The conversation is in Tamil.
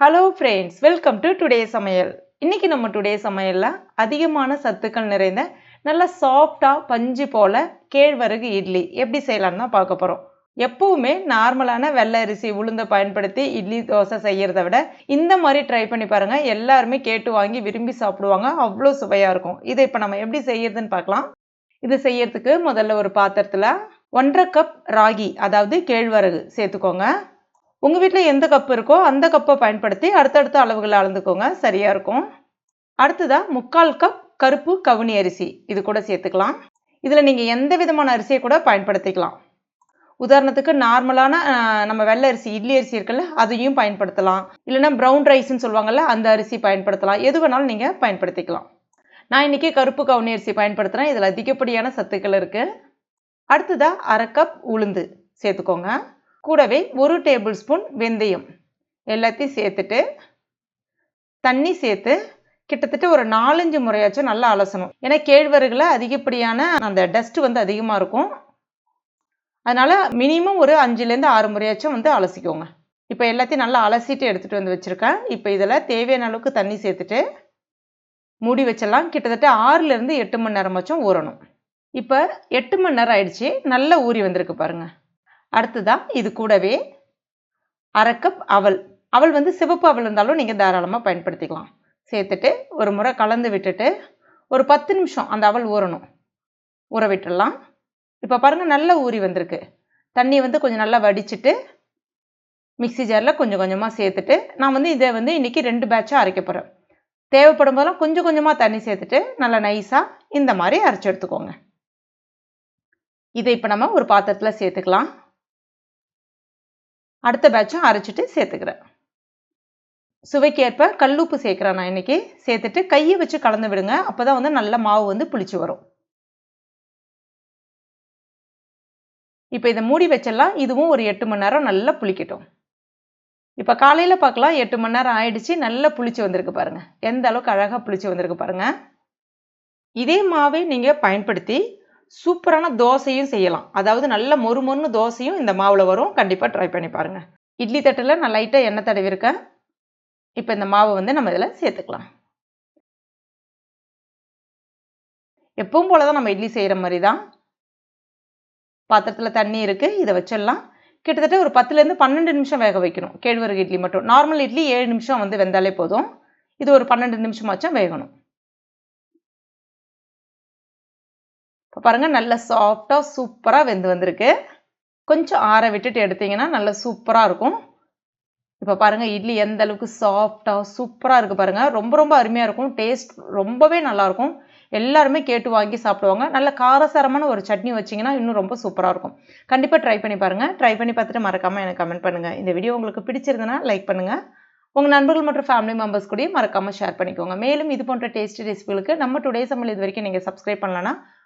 Hello friends welcome to today சமையல் இன்னைக்கு நம்ம டுடே சமையலில் அதிகமான சத்துக்கள் நிறைந்த நல்ல சாஃப்டாக பஞ்சு போல் கேழ்வரகு இட்லி எப்படி செய்யலாம்னு தான் பார்க்க போகிறோம் எப்பவுமே நார்மலான வெள்ளை அரிசி உளுந்தை பயன்படுத்தி இட்லி தோசை செய்கிறத விட இந்த மாதிரி ட்ரை பண்ணி பாருங்கள் எல்லாருமே கேட்டு வாங்கி விரும்பி சாப்பிடுவாங்க. அவ்வளோ சுவையாக இருக்கும். இதை இப்போ நம்ம எப்படி செய்யறதுன்னு பார்க்கலாம். இது செய்யறதுக்கு முதல்ல ஒரு பாத்திரத்தில் ஒன்றரை கப் ராகி அதாவது கேழ்வரகு சேர்த்துக்கோங்க. உங்கள் வீட்டில் எந்த கப் இருக்கோ அந்த கப்பை பயன்படுத்தி அடுத்தடுத்த அளவுகளை அளந்துக்கோங்க. சரியாக இருக்கும். அடுத்ததாக முக்கால் கப் கருப்பு கவுனி அரிசி. இது கூட சேர்த்துக்கலாம். இதில் நீங்கள் எந்த விதமான அரிசியை கூட பயன்படுத்திக்கலாம். உதாரணத்துக்கு நார்மலான நம்ம வெள்ளை அரிசி இட்லி அரிசி இருக்குல்ல அதையும் பயன்படுத்தலாம். இல்லைன்னா ப்ரௌன் ரைஸ்ன்னு சொல்லுவாங்கள்ல அந்த அரிசி பயன்படுத்தலாம். எது வேணாலும் நீங்கள் பயன்படுத்திக்கலாம். நான் இன்றைக்கி கருப்பு கவுனி அரிசி பயன்படுத்துகிறேன் இதில் அதிகப்படியான சத்துக்கள் இருக்குது அடுத்ததாக அரை கப் உளுந்து சேர்த்துக்கோங்க. கூடவே ஒரு டேபிள் ஸ்பூன் வெந்தயம். எல்லாத்தையும் சேர்த்துட்டு தண்ணி சேர்த்து கிட்டத்தட்ட ஒரு நாலஞ்சு முறையாச்சும் நல்லா அலசணும். ஏன்னா கேழ்வரகுல அதிகப்படியான அந்த டஸ்ட் வந்து அதிகமாக இருக்கும். அதனால் மினிமம் ஒரு அஞ்சுலேருந்து ஆறு முறையாச்சும் வந்து அலசிக்கோங்க. இப்போ எல்லாத்தையும் நல்லா அலசிட்டு எடுத்துகிட்டு வந்து வச்சுருக்கேன். இப்போ இதில் தேவையான அளவுக்கு தண்ணி சேர்த்துட்டு மூடி வச்சிடலாம். கிட்டத்தட்ட ஆறுலேருந்து எட்டு மணி நேரமாச்சும் ஊறணும். இப்போ எட்டு மணி நேரம் ஆயிடுச்சு. நல்லா ஊறி வந்திருக்கு பாருங்கள் அடுத்ததாக இது கூடவே அரை கப் அவல். அவள் வந்து சிவப்பு அவள் இருந்தாலும் நீங்கள் தாராளமாக பயன்படுத்திக்கலாம். சேர்த்துட்டு ஒரு முறை கலந்து விட்டுட்டு ஒரு பத்து நிமிஷம் அந்த அவல் ஊறணும். ஊற விட்டுடலாம். இப்போ பாருங்கள் நல்லா ஊறி வந்திருக்கு. தண்ணி வந்து கொஞ்சம் நல்லா வடிச்சிட்டு மிக்ஸி ஜாரில் கொஞ்சம் கொஞ்சமாக சேர்த்துட்டு நான் வந்து இதை வந்து இன்றைக்கி ரெண்டு பேட்சாக அரைக்க போகிறேன் தேவைப்படும் போதெல்லாம் கொஞ்சம் கொஞ்சமாக தண்ணி சேர்த்துட்டு நல்லா நைஸாக இந்த மாதிரி அரைச்சி எடுத்துக்கோங்க. இதை இப்போ நம்ம ஒரு பாத்திரத்தில் சேர்த்துக்கலாம். அடுத்த பேட்சும் அரைச்சிட்டு சேர்த்துக்கிறேன். சுவைக்கேற்ப கல்லுப்பு சேர்க்குறேன் நான் இன்றைக்கி சேர்த்துட்டு கையை வச்சு கலந்து விடுங்க. அப்போ தான் வந்து நல்ல மாவு வந்து புளிச்சு வரும். இப்போ இதை மூடி வச்சிடலாம். இதுவும் ஒரு எட்டு மணி நேரம் நல்லா புளிக்கட்டும். இப்போ காலையில் பார்க்கலாம். எட்டு மணி நேரம் ஆயிடுச்சு. நல்லா புளிச்சு வந்திருக்கு பாருங்க. எந்த அளவுக்கு அழகாக புளிச்சு வந்திருக்கு பாருங்க. இதே மாவை நீங்கள் பயன்படுத்தி சூப்பரான தோசையும் செய்யலாம். அதாவது நல்ல மொறு மொறுன்னு தோசையும் இந்த மாவில் வரும். கண்டிப்பாக ட்ரை பண்ணி பாருங்கள் இட்லி தட்டில் நான் லைட்டாக எண்ணெய் தடவிருக்கேன் இப்போ இந்த மாவை வந்து நம்ம இதில் சேர்த்துக்கலாம். எப்பவும் போல தான் நம்ம இட்லி செய்கிற மாதிரி தான் பாத்திரத்தில் தண்ணி இருக்குது இதை வச்சிடலாம். கிட்டத்தட்ட ஒரு பத்துலேருந்து பன்னெண்டு நிமிஷம் வேக வைக்கணும். கேழ்வரகு இட்லி மட்டும். நார்மல் இட்லி ஏழு நிமிஷம் வந்து வெந்தாலே போதும். இது ஒரு பன்னெண்டு நிமிஷமாச்சும் வேகணும். இப்போ பாருங்கள் நல்ல சாஃப்டாக சூப்பராக வெந்து வந்திருக்கு. கொஞ்சம் ஆற விட்டுட்டு எடுத்தீங்கன்னா நல்லா சூப்பராக இருக்கும். இப்போ பாருங்கள் இட்லி எந்த அளவுக்கு சாஃப்டாக சூப்பராக இருக்குது பாருங்கள் ரொம்ப ரொம்ப அருமையாக இருக்கும். டேஸ்ட் ரொம்பவே நல்லாயிருக்கும் எல்லாருமே கேட்டு வாங்கி சாப்பிடுவாங்க. நல்ல காரசாரமான ஒரு சட்னி வச்சிங்கன்னா இன்னும் ரொம்ப சூப்பராக இருக்கும். கண்டிப்பாக ட்ரை பண்ணி பாருங்கள் ட்ரை பண்ணி பார்த்துட்டு மறக்காமல் எனக்கு கமெண்ட் பண்ணுங்கள் இந்த வீடியோ உங்களுக்கு பிடிச்சிருந்தனா லைக் பண்ணுங்கள் உங்கள் நண்பர்கள் மற்றும் ஃபேமிலி மெம்பர்ஸ் கூடயும் மறக்காமல் ஷேர் பண்ணிக்கோங்க. மேலும் இது போன்ற டேஸ்டி ரெசிபிகளுக்கு நம்ம டுடே சமையல் இது வரைக்கும் நீங்கள் சப்ஸ்கிரைப் பண்ணலன்னா